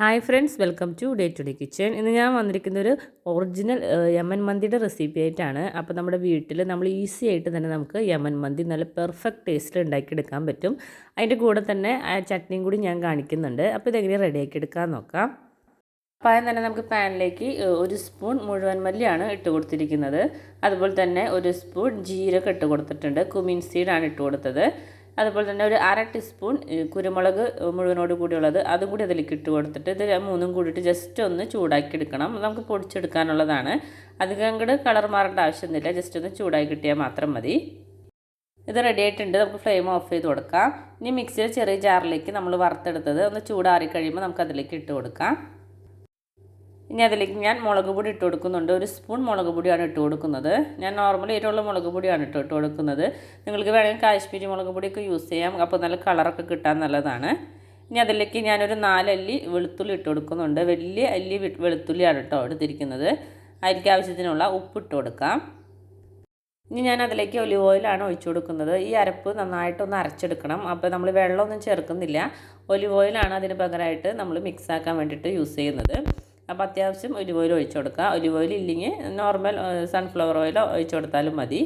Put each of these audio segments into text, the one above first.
Hi friends welcome to day to day kitchen. ഇന്ന് ഞാൻ വന്നിരിക്കുന്ന ഒരു ഒറിജിനൽ യമൻ മന്തിയുടെ റെസിപ്പി ആയിട്ടാണ്. അപ്പോൾ നമ്മുടെ വീട്ടിൽ നമ്മൾ ഈസി ആയിട്ട് തന്നെ നമുക്ക് യമൻ മന്തി നല്ല പെർഫെക്റ്റ് ടേസ്റ്റിൽ ഉണ്ടാക്കിയെടുക്കാൻ പറ്റും. അതിന്റെ കൂടെ തന്നെ ചട്നിയും കൂടി ഞാൻ കാണിക്കുന്നുണ്ട്. അപ്പോൾ ഇതെങ്ങനെ ആക്കി എടുക്കാൻ നോക്കാം. അപ്പോൾ ആദ്യം തന്നെ നമുക്ക് പാനിലേക്ക് ഒരു സ്പൂൺ മുഴുവൻ മല്ലിയാണ് ഇട്ട് കൊടുത്തിരിക്കുന്നത്. അതുപോലെ തന്നെ ഒരു സ്പൂൺ ജീരകം ഇട്ട് കൊടുത്തിട്ടുണ്ട്. കുമിൻ സീഡാണ് ഇട്ട് കൊടുത്തത്. അതുപോലെ തന്നെ ഒരു അര ടീസ്പൂൺ കുരുമുളക് മുഴുവനോട് കൂടിയുള്ളത് അതും കൂടി അതിലേക്ക് ഇട്ട് കൊടുത്തിട്ട് ഇത് മൂന്നും കൂടിയിട്ട് ജസ്റ്റ് ഒന്ന് ചൂടാക്കി എടുക്കണം നമുക്ക് പൊടിച്ചെടുക്കാനുള്ളതാണ്. അധികം കൂടെ കളർ മാറേണ്ട ആവശ്യമൊന്നുമില്ല. ജസ്റ്റ് ഒന്ന് ചൂടാക്കി കിട്ടിയാൽ മാത്രം മതി. ഇത് റെഡി ആയിട്ടുണ്ട്. നമുക്ക് ഫ്ലെയിം ഓഫ് ചെയ്ത് കൊടുക്കാം. ഇനി മിക്സിയിൽ ചെറിയ ജാറിലേക്ക് നമ്മൾ വറുത്തെടുത്തത് ഒന്ന് ചൂടാറി കഴിയുമ്പോൾ നമുക്ക് അതിലേക്ക് ഇട്ട് കൊടുക്കാം. ഇനി അതിലേക്ക് ഞാൻ മുളക് പൊടി ഇട്ട് കൊടുക്കുന്നുണ്ട്. ഒരു സ്പൂൺ മുളക് പൊടിയാണ് ഇട്ട് കൊടുക്കുന്നത്. ഞാൻ നോർമലി ഏറ്റവും മുളക് പൊടിയാണ് ഇട്ട് ഇട്ട് കൊടുക്കുന്നത്. നിങ്ങൾക്ക് വേണമെങ്കിൽ കാശ്മീരി മുളക് പൊടിയൊക്കെ യൂസ് ചെയ്യാം. അപ്പോൾ നല്ല കളറൊക്കെ കിട്ടാൻ നല്ലതാണ്. ഇനി അതിലേക്ക് ഞാനൊരു നാലല്ലി വെളുത്തുള്ളി ഇട്ട് കൊടുക്കുന്നുണ്ട്. വലിയ അല്ലി വെളുത്തുള്ളിയാണ് കേട്ടോ എടുത്തിരിക്കുന്നത്. അരിക്ക് ആവശ്യത്തിനുള്ള ഉപ്പ് ഇട്ട് കൊടുക്കാം. ഇനി ഞാൻ അതിലേക്ക് ഒലിവ് ഓയിലാണ് ഒഴിച്ചു കൊടുക്കുന്നത്. ഈ അരപ്പ് നന്നായിട്ടൊന്ന് അരച്ചെടുക്കണം. അപ്പോൾ നമ്മൾ വെള്ളമൊന്നും ചേർക്കുന്നില്ല. ഒലിവ് ഓയിലാണ് അതിന് പകരമായിട്ട് നമ്മൾ മിക്സ് ആക്കാൻ വേണ്ടിയിട്ട് യൂസ് ചെയ്യുന്നത്. അപ്പോൾ അത്യാവശ്യം ഒലിവ് ഓയിൽ ഒഴിച്ചു കൊടുക്കുക. ഒലിവ് ഓയിൽ ഇല്ലെങ്കിൽ നോർമൽ സൺഫ്ലവർ ഓയിലോ ഒഴിച്ചു കൊടുത്താലും മതി.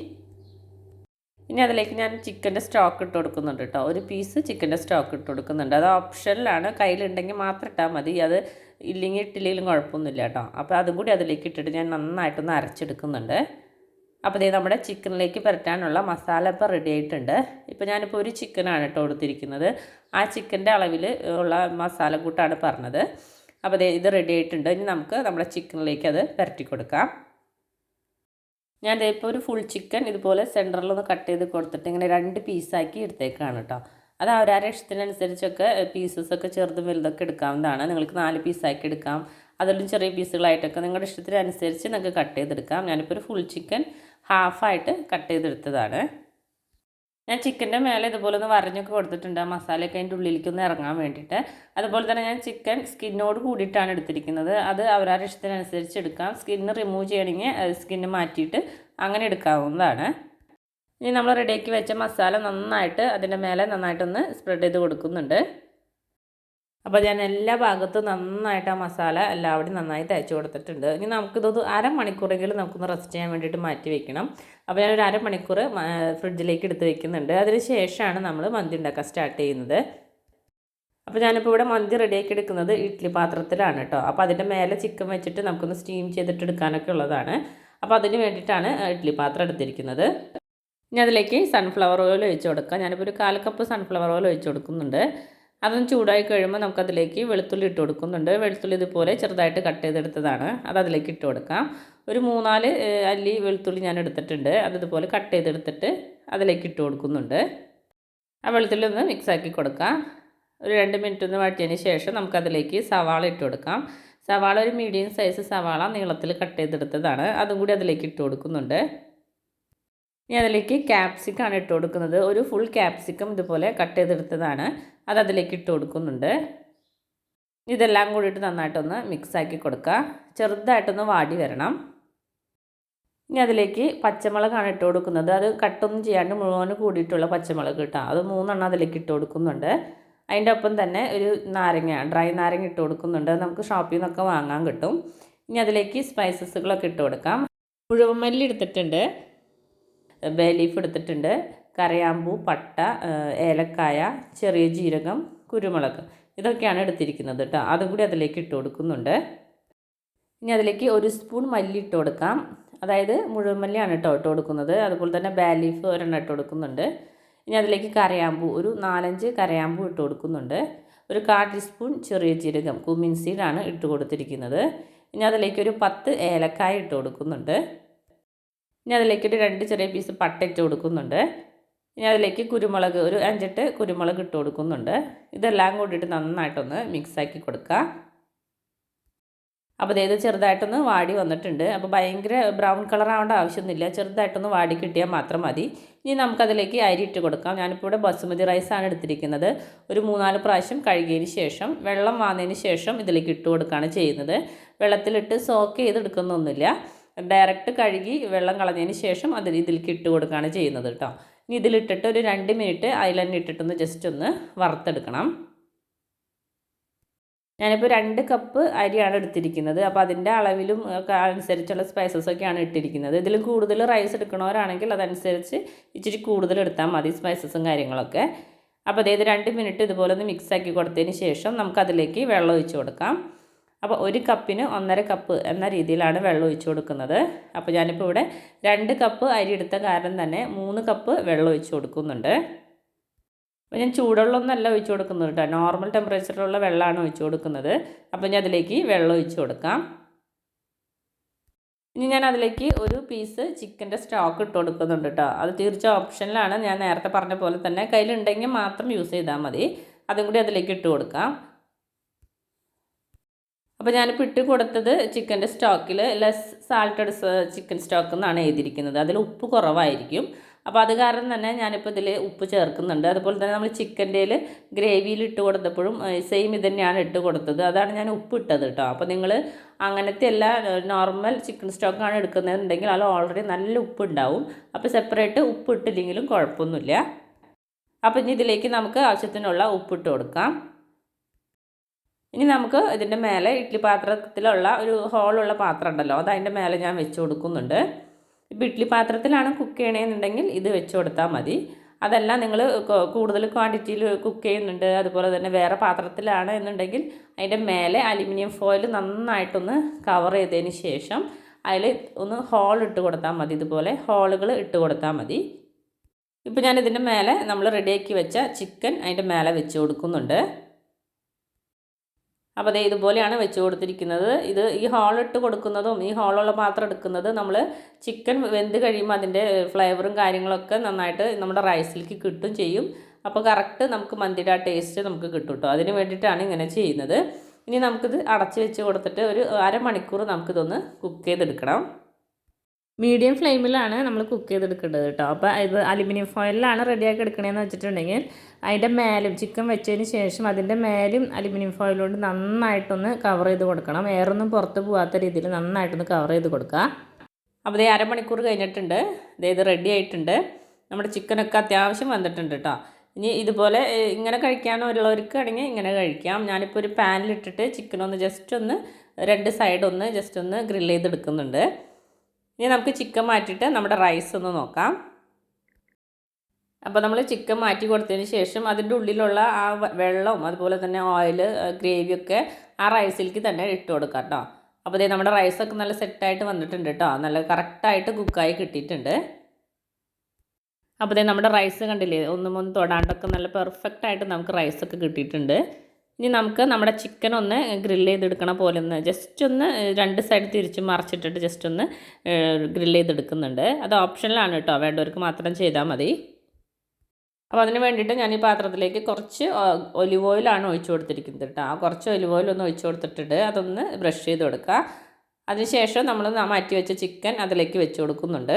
ഇനി അതിലേക്ക് ഞാൻ ചിക്കന്റെ സ്റ്റോക്ക് ഇട്ട് കൊടുക്കുന്നുണ്ട് കേട്ടോ. ഒരു പീസ് ചിക്കന്റെ സ്റ്റോക്ക് ഇട്ട് കൊടുക്കുന്നുണ്ട്. അത് ഓപ്ഷനിലാണ് കയ്യിലുണ്ടെങ്കിൽ മാത്രം ഇട്ടാൽ മതി. അത് ഇല്ലെങ്കിൽ ഇട്ടില്ലെങ്കിലും കുഴപ്പമൊന്നുമില്ല കേട്ടോ. അപ്പോൾ അതും കൂടി അതിലേക്ക് ഇട്ടിട്ട് ഞാൻ നന്നായിട്ടൊന്ന് അരച്ചെടുക്കുന്നുണ്ട്. അപ്പോൾ ഇതേ നമ്മുടെ ചിക്കനിലേക്ക് പുരട്ടാനുള്ള മസാല ഇപ്പോൾ റെഡി ആയിട്ടുണ്ട്. ഇപ്പോൾ ഞാനിപ്പോൾ ഒരു ചിക്കനാണ് കേട്ടോ കൊടുത്തിരിക്കുന്നത്. ആ ചിക്കന്റെ അളവിൽ ഉള്ള മസാല കൂട്ടാണ് പറഞ്ഞത്. അപ്പോൾ ഇത് റെഡി ആയിട്ടുണ്ട്. ഇനി നമുക്ക് നമ്മുടെ ചിക്കനിലേക്ക് അത് പുരട്ടി കൊടുക്കാം. ഞാൻ ഇപ്പോൾ ഒരു ഫുൾ ചിക്കൻ ഇതുപോലെ സെന്ററിലൊന്ന് കട്ട് ചെയ്ത് കൊടുത്തിട്ട് ഇങ്ങനെ രണ്ട് പീസാക്കി എടുത്തേക്കാണ് കേട്ടോ അത് അവരവരുടെ ഇഷ്ടത്തിനനുസരിച്ചൊക്കെ പീസസൊക്കെ ചെറുതും വലുതൊക്കെ എടുക്കാവുന്നതാണ്. നിങ്ങൾക്ക് നാല് പീസാക്കി എടുക്കാം. അതിലും ചെറിയ പീസുകളായിട്ടൊക്കെ നിങ്ങളുടെ ഇഷ്ടത്തിനനുസരിച്ച് നിങ്ങൾക്ക് കട്ട് ചെയ്തെടുക്കാം. ഞാനിപ്പോൾ ഒരു ഫുൾ ചിക്കൻ ഹാഫായിട്ട് കട്ട് ചെയ്തെടുത്തതാണ്. ഞാൻ ചിക്കന്റെ മേലെ ഇതുപോലെ ഒന്ന് വരഞ്ഞൊക്കെ കൊടുത്തിട്ടുണ്ട് ആ മസാലയൊക്കെ അതിന്റെ ഉള്ളിലേക്ക് ഒന്ന് ഇറങ്ങാൻ വേണ്ടിയിട്ട്. അതുപോലെ തന്നെ ഞാൻ ചിക്കൻ സ്കിന്നോട് കൂടിയിട്ടാണ് എടുത്തിരിക്കുന്നത്. അത് അവരവരുടെ ഇഷ്ടത്തിനനുസരിച്ച് എടുക്കാം. സ്കിന്ന് റിമൂവ് ചെയ്യണമെങ്കിൽ സ്കിന്ന് മാറ്റിയിട്ട് അങ്ങനെ എടുക്കാവുന്നതാണ്. ഇനി നമ്മൾ റെഡിയാക്കി വെച്ച മസാല നന്നായിട്ട് അതിന്റെ മേലെ നന്നായിട്ടൊന്ന് സ്പ്രെഡ് ചെയ്ത് കൊടുക്കുന്നുണ്ട്. അപ്പോൾ ഞാൻ എല്ലാ ഭാഗത്തും നന്നായിട്ട് ആ മസാല എല്ലാവിടെയും നന്നായി തേച്ച് കൊടുത്തിട്ടുണ്ട്. ഇനി നമുക്കിതൊന്ന് അരമണിക്കൂറെങ്കിലും നമുക്കൊന്ന് റെസ്റ്റ് ചെയ്യാൻ വേണ്ടിയിട്ട് മാറ്റി വെക്കണം. അപ്പോൾ ഞാനൊരു അരമണിക്കൂർ ഫ്രിഡ്ജിലേക്ക് എടുത്ത് വെക്കുന്നുണ്ട്. അതിന് ശേഷമാണ് നമ്മൾ മന്തി ഉണ്ടാക്കാൻ സ്റ്റാർട്ട് ചെയ്യുന്നത്. അപ്പോൾ ഞാനിപ്പോൾ ഇവിടെ മന്തി റെഡിയാക്കി എടുക്കുന്നത് ഇഡ്ഡലി പാത്രത്തിലാണ് കേട്ടോ അപ്പോൾ അതിന്റെ മേലെ ചിക്കൻ വെച്ചിട്ട് നമുക്കൊന്ന് സ്റ്റീം ചെയ്തിട്ട് എടുക്കാനൊക്കെ ഉള്ളതാണ്. അപ്പോൾ അതിന് വേണ്ടിയിട്ടാണ് ഇഡ്ഡലി പാത്രം എടുത്തിരിക്കുന്നത്. ഇനി അതിലേക്ക് സൺഫ്ലവർ ഓയിൽ ഒഴിച്ച് കൊടുക്കാം. ഞാനിപ്പോൾ ഒരു കാൽ കപ്പ് സൺഫ്ലവർ ഓയിൽ ഒഴിച്ച് കൊടുക്കുന്നുണ്ട്. അതൊന്ന് ചൂടായി കഴിയുമ്പോൾ നമുക്കതിലേക്ക് വെളുത്തുള്ളി ഇട്ട് കൊടുക്കുന്നുണ്ട്. വെളുത്തുള്ളി ഇതുപോലെ ചെറുതായിട്ട് കട്ട് ചെയ്തെടുത്തതാണ്. അത് അതിലേക്ക് ഇട്ട് കൊടുക്കാം. ഒരു മൂന്നാൽ അല്ലി വെളുത്തുള്ളി ഞാൻ എടുത്തിട്ടുണ്ട്. അത് ഇതുപോലെ കട്ട് ചെയ്തെടുത്തിട്ട് അതിലേക്ക് ഇട്ട് കൊടുക്കുന്നുണ്ട്. ആ വെളുത്തുള്ളി ഒന്ന് മിക്സാക്കി കൊടുക്കാം. ഒരു രണ്ട് മിനിറ്റ് ഒന്ന് വഴറ്റിയതിന് ശേഷം നമുക്കതിലേക്ക് സവാള ഇട്ട് കൊടുക്കാം. സവാള ഒരു മീഡിയം സൈസ് സവാള നീളത്തിൽ കട്ട് ചെയ്തെടുത്തതാണ്. അതും കൂടി അതിലേക്ക് ഇട്ട് കൊടുക്കുന്നുണ്ട്. ഇനി അതിലേക്ക് ക്യാപ്സിക്കാണ് ഇട്ട് കൊടുക്കുന്നത്. ഒരു ഫുൾ ക്യാപ്സിക്കം ഇതുപോലെ കട്ട് ചെയ്തെടുത്തതാണ്. അത് അതിലേക്ക് ഇട്ട് കൊടുക്കുന്നുണ്ട്. ഇതെല്ലാം കൂടിയിട്ട് നന്നായിട്ടൊന്ന് മിക്സാക്കി കൊടുക്കുക. ചെറുതായിട്ടൊന്ന് വാടി വരണം. ഇനി അതിലേക്ക് പച്ചമുളകാണ് ഇട്ട് കൊടുക്കുന്നത്. അത് കട്ടൊന്നും ചെയ്യാണ്ട് മുഴുവൻ കൂടിയിട്ടുള്ള പച്ചമുളക് കിട്ടാം. അത് മൂന്നെണ്ണം അതിലേക്ക് ഇട്ട് കൊടുക്കുന്നുണ്ട്. അതിന്റെ ഒപ്പം തന്നെ ഒരു നാരങ്ങ ഡ്രൈ നാരങ്ങ ഇട്ട് കൊടുക്കുന്നുണ്ട്. നമുക്ക് ഷോപ്പിൽ നിന്നൊക്കെ വാങ്ങാൻ കിട്ടും. ഇനി അതിലേക്ക് സ്പൈസസുകളൊക്കെ ഇട്ട് കൊടുക്കാം. മുഴുവൻ മല്ലി എടുത്തിട്ടുണ്ട്. ബേ ലീഫ് എടുത്തിട്ടുണ്ട്. കരയാമ്പൂ പട്ട ഏലക്കായ ചെറിയ ജീരകം കുരുമുളക് ഇതൊക്കെയാണ് എടുത്തിരിക്കുന്നത് കേട്ടോ. അതും കൂടി അതിലേക്ക് ഇട്ട് കൊടുക്കുന്നുണ്ട്. ഇനി അതിലേക്ക് ഒരു സ്പൂൺ മല്ലി ഇട്ട് കൊടുക്കാം. അതായത് മുഴുവൻ മല്ലിയാണ് കേട്ടോ ഇട്ട് കൊടുക്കുന്നത്. അതുപോലെ തന്നെ ബാലീഫ് ഒരെണ്ണം ഇട്ട് കൊടുക്കുന്നുണ്ട്. ഇനി അതിലേക്ക് കരയാമ്പൂ ഒരു നാലഞ്ച് കരയാമ്പൂ ഇട്ട് കൊടുക്കുന്നുണ്ട്. ഒരു കാ ടീസ്പൂൺ ചെറിയ ജീരകം കുമിൻ സീഡാണ് ഇട്ട് കൊടുത്തിരിക്കുന്നത്. ഇനി അതിലേക്ക് ഒരു പത്ത് ഏലക്കായ ഇട്ട് കൊടുക്കുന്നുണ്ട്. ഇനി അതിലേക്കൊരു രണ്ട് ചെറിയ പീസ് പട്ട ഇട്ട് കൊടുക്കുന്നുണ്ട്. ഇനി അതിലേക്ക് കുരുമുളക് ഒരു അഞ്ചെട്ട് കുരുമുളക് ഇട്ട് കൊടുക്കുന്നുണ്ട്. ഇതെല്ലാം കൂടിയിട്ട് നന്നായിട്ടൊന്ന് മിക്സാക്കി കൊടുക്കുക അപ്പോൾ ഇത് ചെറുതായിട്ടൊന്ന് വാടി വന്നിട്ടുണ്ട്. അപ്പോൾ ഭയങ്കര ബ്രൗൺ കളർ ആവേണ്ട ആവശ്യമൊന്നുമില്ല. ചെറുതായിട്ടൊന്ന് വാടി കിട്ടിയാൽ മാത്രം മതി. ഇനി നമുക്കതിലേക്ക് അരി ഇട്ട് കൊടുക്കാം. ഞാനിപ്പോൾ ഇവിടെ ബസുമതി റൈസാണ് എടുത്തിരിക്കുന്നത്. ഒരു മൂന്നാൽ പ്രാവശ്യം കഴുകിയതിന് ശേഷം വെള്ളം വാങ്ങിയതിന് ശേഷം ഇതിലേക്ക് ഇട്ട് കൊടുക്കുകയാണ് ചെയ്യുന്നത്. വെള്ളത്തിലിട്ട് സോക്ക് ചെയ്തെടുക്കുന്നൊന്നുമില്ല. ഡയറക്റ്റ് കഴുകി വെള്ളം കളഞ്ഞതിന് ശേഷം അതിൽ ഇതിലേക്ക് ഇട്ട് കൊടുക്കുകയാണ് ചെയ്യുന്നത് കേട്ടോ. ഇനി ഇതിലിട്ടിട്ട് ഒരു രണ്ട് മിനിറ്റ് അതിൽ തന്നെ ഇട്ടിട്ടൊന്ന് ജസ്റ്റ് ഒന്ന് വറുത്തെടുക്കണം. ഞാനിപ്പോൾ രണ്ട് കപ്പ് അരിയാണ് എടുത്തിരിക്കുന്നത്. അപ്പോൾ അതിന്റെ അളവിലും ഒക്കെ അനുസരിച്ചുള്ള സ്പൈസസ് ഒക്കെയാണ് ഇട്ടിരിക്കുന്നത്. ഇതിൽ കൂടുതൽ റൈസ് എടുക്കണവരാണെങ്കിൽ അതനുസരിച്ച് ഇച്ചിരി കൂടുതൽ എടുത്താൽ മതി സ്പൈസസും കാര്യങ്ങളൊക്കെ. അപ്പോൾ അതായത് രണ്ട് മിനിറ്റ് ഇതുപോലെ ഒന്ന് മിക്സ് ആക്കി കൊടുത്തതിന് ശേഷം നമുക്കതിലേക്ക് വെള്ളം ഒഴിച്ച് കൊടുക്കാം. അപ്പോൾ ഒരു കപ്പിന് ഒന്നര കപ്പ് എന്ന രീതിയിലാണ് വെള്ളം ഒഴിച്ച് കൊടുക്കുന്നത്. അപ്പോൾ ഞാനിപ്പോൾ ഇവിടെ രണ്ട് കപ്പ് അരി എടുത്ത കാരണം തന്നെ മൂന്ന് കപ്പ് വെള്ളം ഒഴിച്ച് കൊടുക്കുന്നുണ്ട്. അപ്പോൾ ഞാൻ ചൂടുവെള്ളമൊന്നല്ല ഒഴിച്ച് കൊടുക്കുന്നത് കേട്ടോ. നോർമൽ ടെമ്പറേച്ചറിലുള്ള വെള്ളമാണ് ഒഴിച്ച് കൊടുക്കുന്നത്. അപ്പോൾ ഞാൻ അതിലേക്ക് വെള്ളം ഒഴിച്ച് കൊടുക്കാം. ഇനി ഞാൻ അതിലേക്ക് ഒരു പീസ് ചിക്കന്റെ സ്റ്റോക്ക് ഇട്ട് കൊടുക്കുന്നുണ്ട് കേട്ടോ. അത് തീർച്ച ഓപ്ഷനിലാണ് ഞാൻ നേരത്തെ പറഞ്ഞ പോലെ തന്നെ കയ്യിലുണ്ടെങ്കിൽ മാത്രം യൂസ് ചെയ്താൽ മതി. അതും കൂടി അതിലേക്ക് ഇട്ട് കൊടുക്കാം. അപ്പോൾ ഞാനിപ്പോൾ ഇട്ട് കൊടുത്തത് ചിക്കന്റെ സ്റ്റോക്കിൽ ലെസ് സാൾട്ടഡ് ചിക്കൻ സ്റ്റോക്ക് എന്നാണ് എഴുതിയിരിക്കുന്നത്. അതിൽ ഉപ്പ് കുറവായിരിക്കും. അപ്പോൾ അത് കാരണം തന്നെ ഞാനിപ്പോൾ ഇതിൽ ഉപ്പ് ചേർക്കുന്നുണ്ട്. അതുപോലെ തന്നെ നമ്മൾ ചിക്കന്റെയിൽ ഗ്രേവിയിൽ ഇട്ട് കൊടുത്തപ്പോഴും സെയിം ഇത് തന്നെയാണ് ഇട്ട് കൊടുത്തത്. അതാണ് ഞാൻ ഉപ്പ് ഇട്ടത് കേട്ടോ അപ്പോൾ നിങ്ങൾ അങ്ങനത്തെ എല്ലാ നോർമൽ ചിക്കൻ സ്റ്റോക്കാണ് എടുക്കുന്നതെന്നുണ്ടെങ്കിൽ അതിൽ ഓൾറെഡി നല്ല ഉപ്പ് ഉണ്ടാവും. അപ്പോൾ സെപ്പറേറ്റ് ഉപ്പ് ഇട്ടില്ലെങ്കിലും കുഴപ്പമൊന്നുമില്ല. അപ്പോൾ ഇനി ഇതിലേക്ക് നമുക്ക് ആവശ്യത്തിനുള്ള ഉപ്പിട്ട് കൊടുക്കാം. ഇനി നമുക്ക് ഇതിന്റെ മേലെ ഇഡ്ഡലി പാത്രത്തിലുള്ള ഒരു ഹോളുള്ള പാത്രം ഉണ്ടല്ലോ അത് അതിന്റെ മേലെ ഞാൻ വെച്ച് കൊടുക്കുന്നുണ്ട്. ഇപ്പോൾ ഇഡ്ഡലി പാത്രത്തിലാണ് കുക്ക് ചെയ്യണമെന്നുണ്ടെങ്കിൽ ഇത് വെച്ച് കൊടുത്താൽ മതി. അതല്ല നിങ്ങൾ കൂടുതൽ ക്വാണ്ടിറ്റിയിൽ കുക്ക് ചെയ്യുന്നുണ്ട് അതുപോലെ തന്നെ വേറെ പാത്രത്തിലാണ് എന്നുണ്ടെങ്കിൽ അതിന്റെ മേലെ അലുമിനിയം ഫോയിൽ നന്നായിട്ടൊന്ന് കവർ ചെയ്തതിന് ശേഷം അതിൽ ഒന്ന് ഹോൾ ഇട്ട് കൊടുത്താൽ മതി ഇതുപോലെ ഹോളുകൾ ഇട്ട് കൊടുത്താൽ മതി. ഇപ്പോൾ ഞാൻ ഇതിന്റെ മേലെ നമ്മൾ റെഡിയാക്കി വെച്ച ചിക്കൻ അതിന്റെ മേലെ വെച്ച് കൊടുക്കുന്നുണ്ട്. അപ്പോൾ അതേ ഇതുപോലെയാണ് വെച്ച് കൊടുത്തിരിക്കുന്നത്. ഇത് ഈ ഹോളിട്ട് കൊടുക്കുന്നതും ഈ ഹോളുള്ള പാത്രം എടുക്കുന്നത് നമ്മൾ ചിക്കൻ വെന്ത് കഴിയുമ്പോൾ അതിന്റെ ഫ്ലേവറും കാര്യങ്ങളൊക്കെ നന്നായിട്ട് നമ്മുടെ റൈസിലേക്ക് കിട്ടും ചെയ്യും. അപ്പോൾ കറക്റ്റ് നമുക്ക് മന്തിയുടെ ആ ടേസ്റ്റ് നമുക്ക് കിട്ടും കേട്ടോ. അതിന് വേണ്ടിയിട്ടാണ് ഇങ്ങനെ ചെയ്യുന്നത്. ഇനി നമുക്കിത് അടച്ച് വെച്ച് കൊടുത്തിട്ട് ഒരു അരമണിക്കൂർ നമുക്കിതൊന്ന് കുക്ക് ചെയ്തെടുക്കണം. മീഡിയം ഫ്ലെയിമിലാണ് നമ്മൾ കുക്ക് ചെയ്തെടുക്കേണ്ടത് കേട്ടോ. അപ്പോൾ ഇത് അലുമിനിയം ഫോയിലാണ് റെഡിയാക്കി എടുക്കണതെന്ന് വെച്ചിട്ടുണ്ടെങ്കിൽ അതിന്റെ മേലും ചിക്കൻ വെച്ചതിന് ശേഷം അതിന്റെ മേലും അലുമിനിയം ഫോയിൽ കൊണ്ട് നന്നായിട്ടൊന്ന് കവർ ചെയ്ത് കൊടുക്കണം. എയറൊന്നും പുറത്ത് പോകാത്ത രീതിയിൽ നന്നായിട്ടൊന്ന് കവർ ചെയ്ത് കൊടുക്കുക. അപ്പോൾ ഇത് അരമണിക്കൂർ കഴിഞ്ഞിട്ടുണ്ട്. ഇത് റെഡി ആയിട്ടുണ്ട്. നമ്മുടെ ചിക്കനൊക്കെ അത്യാവശ്യം വന്നിട്ടുണ്ട് കേട്ടോ. ഇനി ഇതുപോലെ ഇങ്ങനെ കഴിക്കാനുള്ളവർക്കാണെങ്കിൽ ഇങ്ങനെ കഴിക്കാം. ഞാനിപ്പോൾ ഒരു പാനിലിട്ടിട്ട് ചിക്കനൊന്ന് ജസ്റ്റ് ഒന്ന് രണ്ട് സൈഡ് ഒന്ന് ജസ്റ്റ് ഒന്ന് ഗ്രില്ല് ചെയ്തെടുക്കുന്നുണ്ട്. ഇനി നമുക്ക് ചിക്കൻ മാറ്റിയിട്ട് നമ്മുടെ റൈസ് ഒന്ന് നോക്കാം. അപ്പോൾ നമ്മൾ ചിക്കൻ മാറ്റി കൊടുത്തതിന് ശേഷം അതിന്റെ ഉള്ളിലുള്ള ആ വെള്ളവും അതുപോലെ തന്നെ ഓയിൽ ഗ്രേവിയൊക്കെ ആ റൈസിലേക്ക് തന്നെ ഇട്ട് കൊടുക്കാം കേട്ടോ അപ്പോൾ ഇതേ നമ്മുടെ റൈസൊക്കെ നല്ല സെറ്റായിട്ട് വന്നിട്ടുണ്ട് കേട്ടോ നല്ല കറക്റ്റായിട്ട് കുക്കായി കിട്ടിയിട്ടുണ്ട്. അപ്പോൾ ഇതേ നമ്മുടെ റൈസ് കണ്ടില്ലേ? ഒന്നും ഒന്നും തൊടാണ്ടൊക്കെ നല്ല പെർഫെക്റ്റായിട്ട് നമുക്ക് റൈസൊക്കെ കിട്ടിയിട്ടുണ്ട്. ഇനി നമുക്ക് നമ്മുടെ ചിക്കൻ ഒന്ന് ഗ്രില്ല് ചെയ്തെടുക്കണ പോലെ ഒന്ന് ജസ്റ്റ് ഒന്ന് രണ്ട് സൈഡ് തിരിച്ച് മറിച്ചിട്ടിട്ട് ജസ്റ്റ് ഒന്ന് ഗ്രില്ല് ചെയ്തെടുക്കുന്നുണ്ട്. അത് ഓപ്ഷനിലാണ് കേട്ടോ വേണ്ടവർക്ക് മാത്രം ചെയ്താൽ മതി. അപ്പോൾ അതിന് വേണ്ടിയിട്ട് ഞാൻ ഈ പാത്രത്തിലേക്ക് കുറച്ച് ഒലിവ് ഓയിലാണ് ഒഴിച്ചു കൊടുത്തിരിക്കുന്നത് കേട്ടോ ആ കുറച്ച് ഒലിവ് ഓയിൽ ഒന്ന് ഒഴിച്ചു കൊടുത്തിട്ടിട്ട് അതൊന്ന് ബ്രഷ് ചെയ്ത് കൊടുക്കുക. അതിനുശേഷം നമ്മൾ മാറ്റി വെച്ച ചിക്കൻ അതിലേക്ക് വെച്ച് കൊടുക്കുന്നുണ്ട്.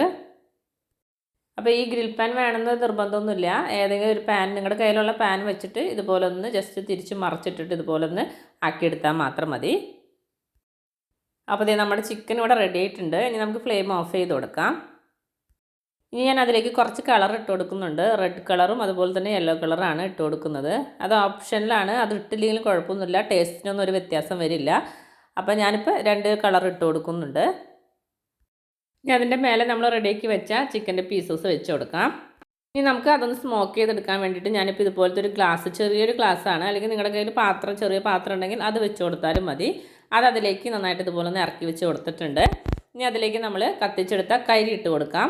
അപ്പോൾ ഈ ഗ്രിൽ പാൻ വേണമെന്ന് നിർബന്ധമൊന്നുമില്ല. ഏതെങ്കിലും ഒരു പാൻ നിങ്ങളുടെ കയ്യിലുള്ള പാൻ വെച്ചിട്ട് ഇതുപോലെ ഒന്ന് ജസ്റ്റ് തിരിച്ച് മറച്ചിട്ടിട്ട് ഇതുപോലെ ഒന്ന് ആക്കിയെടുത്താൽ മാത്രം മതി. അപ്പോൾ ഇതേ നമ്മുടെ ചിക്കൻ ഇവിടെ റെഡി ആയിട്ടുണ്ട്. ഇനി നമുക്ക് ഫ്ലെയിം ഓഫ് ചെയ്ത് കൊടുക്കാം. ഇനി ഞാൻ അതിലേക്ക് കുറച്ച് കളർ ഇട്ട് കൊടുക്കുന്നുണ്ട്. റെഡ് കളറും അതുപോലെ തന്നെ യെല്ലോ കളറാണ് ഇട്ട് കൊടുക്കുന്നത്. അത് ഓപ്ഷനിലാണ് അത് ഇട്ടില്ലെങ്കിലും കുഴപ്പമൊന്നുമില്ല. ടേസ്റ്റിനൊന്നും ഒരു വ്യത്യാസം വരില്ല. അപ്പോൾ ഞാനിപ്പോൾ രണ്ട് കളർ ഇട്ട് കൊടുക്കുന്നുണ്ട്. ഇനി അതിന്റെ മേലെ നമ്മൾ റെഡിയാക്കി വെച്ച ചിക്കന്റെ പീസസ് വെച്ച് കൊടുക്കാം. ഇനി നമുക്ക് അതൊന്ന് സ്മോക്ക് ചെയ്തെടുക്കാൻ വേണ്ടിയിട്ട് ഞാനിപ്പോൾ ഇതുപോലത്തെ ഒരു ഗ്ലാസ് ചെറിയൊരു ഗ്ലാസ് ആണ്. അല്ലെങ്കിൽ നിങ്ങളുടെ കയ്യിൽ പാത്രം ചെറിയ പാത്രം ഉണ്ടെങ്കിൽ അത് വെച്ച് കൊടുത്താലും മതി. അത് അതിലേക്ക് നന്നായിട്ട് ഇതുപോലെ ഒന്ന് ഇറക്കി വെച്ച് കൊടുത്തിട്ടുണ്ട്. ഇനി അതിലേക്ക് നമ്മൾ കത്തിച്ചെടുത്ത കരി ഇട്ട് കൊടുക്കാം.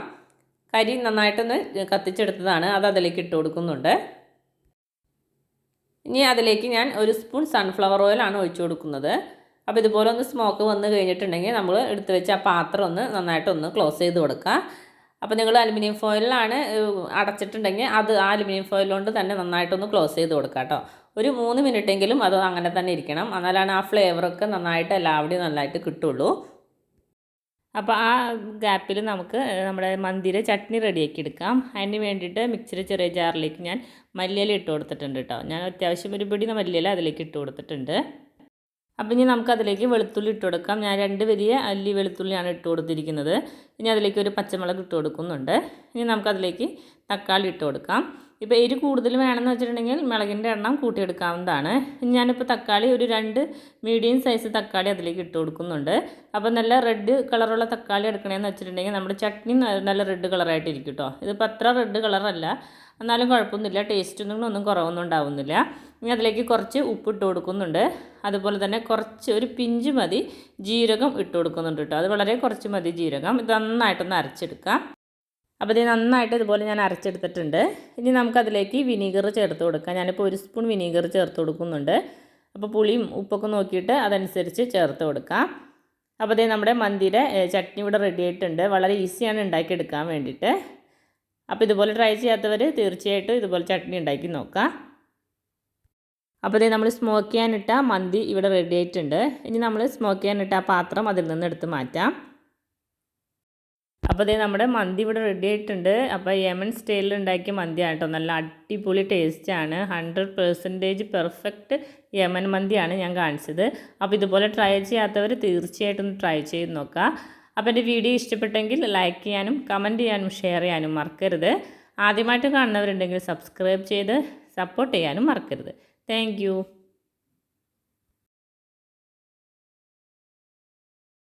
കരി നന്നായിട്ടൊന്ന് കത്തിച്ചെടുത്തതാണ്. അത് അതിലേക്ക് ഇട്ട് കൊടുക്കുന്നുണ്ട്. ഇനി അതിലേക്ക് ഞാൻ ഒരു സ്പൂൺ സൺഫ്ലവർ ഓയിലാണ് ഒഴിച്ചു കൊടുക്കുന്നത്. അപ്പോൾ ഇതുപോലെ ഒന്ന് സ്മോക്ക് വന്ന് കഴിഞ്ഞിട്ടുണ്ടെങ്കിൽ നമ്മൾ എടുത്ത് വെച്ച് ആ പാത്രം ഒന്ന് നന്നായിട്ടൊന്ന് ക്ലോസ് ചെയ്ത് കൊടുക്കുക. അപ്പോൾ നിങ്ങൾ അലുമിനിയം ഫോയിലാണ് അടച്ചിട്ടുണ്ടെങ്കിൽ അത് ആ അലുമിനിയം ഫോയിൽ കൊണ്ട് തന്നെ നന്നായിട്ടൊന്ന് ക്ലോസ് ചെയ്ത് കൊടുക്കുക കേട്ടോ. ഒരു മൂന്ന് മിനിറ്റെങ്കിലും അത് അങ്ങനെ തന്നെ ഇരിക്കണം. എന്നാലാണ് ആ ഫ്ലേവറൊക്കെ നന്നായിട്ട് എല്ലാവിടെയും നന്നായിട്ട് കിട്ടുള്ളൂ. അപ്പോൾ ആ ഗ്യാപ്പിൽ നമുക്ക് നമ്മുടെ മന്തിര ചട്നി റെഡിയാക്കി എടുക്കാം. അതിന് വേണ്ടിയിട്ട് മിക്സിയുടെ ചെറിയ ജാറിലേക്ക് ഞാൻ മല്ലിയില ഇട്ട് കൊടുത്തിട്ടുണ്ട് കേട്ടോ. ഞാൻ അത്യാവശ്യം ഒരു പിടി മല്ലിയില അതിലേക്ക് ഇട്ട് കൊടുത്തിട്ടുണ്ട്. അപ്പോൾ ഇനി നമുക്കതിലേക്ക് വെളുത്തുള്ളി ഇട്ട് കൊടുക്കാം. ഞാൻ രണ്ട് വലിയ അല്ലി വെളുത്തുള്ളിയാണ് ഇട്ട് കൊടുത്തിരിക്കുന്നത്. ഇനി അതിലേക്ക് ഒരു പച്ചമുളക് ഇട്ട് കൊടുക്കുന്നുണ്ട്. ഇനി നമുക്കതിലേക്ക് തക്കാളി ഇട്ട് കൊടുക്കാം. ഇപ്പോൾ എരി കൂടുതൽ വേണമെന്ന് വെച്ചിട്ടുണ്ടെങ്കിൽ മുളകിന്റെ എണ്ണം കൂട്ടിയെടുക്കാവുന്നതാണ്. ഞാനിപ്പോൾ തക്കാളി ഒരു രണ്ട് മീഡിയം സൈസ് തക്കാളി അതിലേക്ക് ഇട്ട് കൊടുക്കുന്നുണ്ട്. അപ്പോൾ നല്ല റെഡ് കളറുള്ള തക്കാളി എടുക്കണമെന്ന് വെച്ചിട്ടുണ്ടെങ്കിൽ നമ്മുടെ ചട്നി നല്ല റെഡ് കളറായിട്ടിരിക്കും കേട്ടോ. ഇതിപ്പോൾ അത്ര റെഡ് കളറല്ല. എന്നാലും കുഴപ്പമൊന്നുമില്ല. ടേസ്റ്റൊന്നും ഒന്നും കുറവൊന്നും ഉണ്ടാവുന്നില്ല. ഇനി അതിലേക്ക് കുറച്ച് ഉപ്പ് ഇട്ട് കൊടുക്കുന്നുണ്ട്. അതുപോലെ തന്നെ കുറച്ച് ഒരു പിഞ്ച് മതി ജീരകം ഇട്ട് കൊടുക്കുന്നുണ്ട് കേട്ടോ അത് വളരെ കുറച്ച് മതി ജീരകം. ഇത് നന്നായിട്ടൊന്ന് അരച്ചെടുക്കാം. അപ്പോൾ ഇത് നന്നായിട്ട് ഇതുപോലെ ഞാൻ അരച്ചെടുത്തിട്ടുണ്ട്. ഇനി നമുക്കതിലേക്ക് വിനീഗർ ചേർത്ത് കൊടുക്കാം. ഞാനിപ്പോൾ ഒരു സ്പൂൺ വിനീഗർ ചേർത്ത് കൊടുക്കുന്നുണ്ട്. അപ്പോൾ പുളിയും ഉപ്പൊക്കെ നോക്കിയിട്ട് അതനുസരിച്ച് ചേർത്ത് കൊടുക്കാം. അപ്പോൾ ഇത് നമ്മുടെ മന്തിയുടെ ചട്നി ഇവിടെ റെഡി ആയിട്ടുണ്ട്. വളരെ ഈസിയാണ് ഉണ്ടാക്കിയെടുക്കാൻ വേണ്ടിയിട്ട്. അപ്പോൾ ഇതുപോലെ ട്രൈ ചെയ്യാത്തവർ തീർച്ചയായിട്ടും ഇതുപോലെ ചട്നി ഉണ്ടാക്കി നോക്കാം. അപ്പോൾ ഇതേ നമ്മൾ സ്മോക്ക് ചെയ്യാനിട്ട മന്തി ഇവിടെ റെഡി ആയിട്ടുണ്ട്. ഇനി നമ്മൾ സ്മോക്ക് ചെയ്യാനിട്ട പാത്രം അതിൽ നിന്ന് എടുത്ത് മാറ്റാം. അപ്പോൾ ഇതേ നമ്മുടെ മന്തി ഇവിടെ റെഡി ആയിട്ടുണ്ട്. അപ്പോൾ യമൻ സ്റ്റൈലിൽ ഉണ്ടാക്കിയ മന്തിയാണ് കേട്ടോ നല്ല അടിപൊളി ടേസ്റ്റാണ് ഹൺഡ്രഡ് പെർസെന്റേജ് പെർഫെക്റ്റ് യമൻ മന്തിയാണ് ഞാൻ കാണിച്ചത്. അപ്പോൾ ഇതുപോലെ ട്രൈ ചെയ്യാത്തവർ തീർച്ചയായിട്ടും ട്രൈ ചെയ്ത് നോക്കുക അപ്പോൾ എന്റെ വീഡിയോ ഇഷ്ടപ്പെട്ടെങ്കിൽ ലൈക്ക് ചെയ്യാനും കമന്റ് ചെയ്യാനും ഷെയർ ചെയ്യാനും മറക്കരുത്. ആദ്യമായിട്ട് കാണുന്നവരുണ്ടെങ്കിൽ സബ്സ്ക്രൈബ് ചെയ്ത് സപ്പോർട്ട് ചെയ്യാനും മറക്കരുത്. താങ്ക്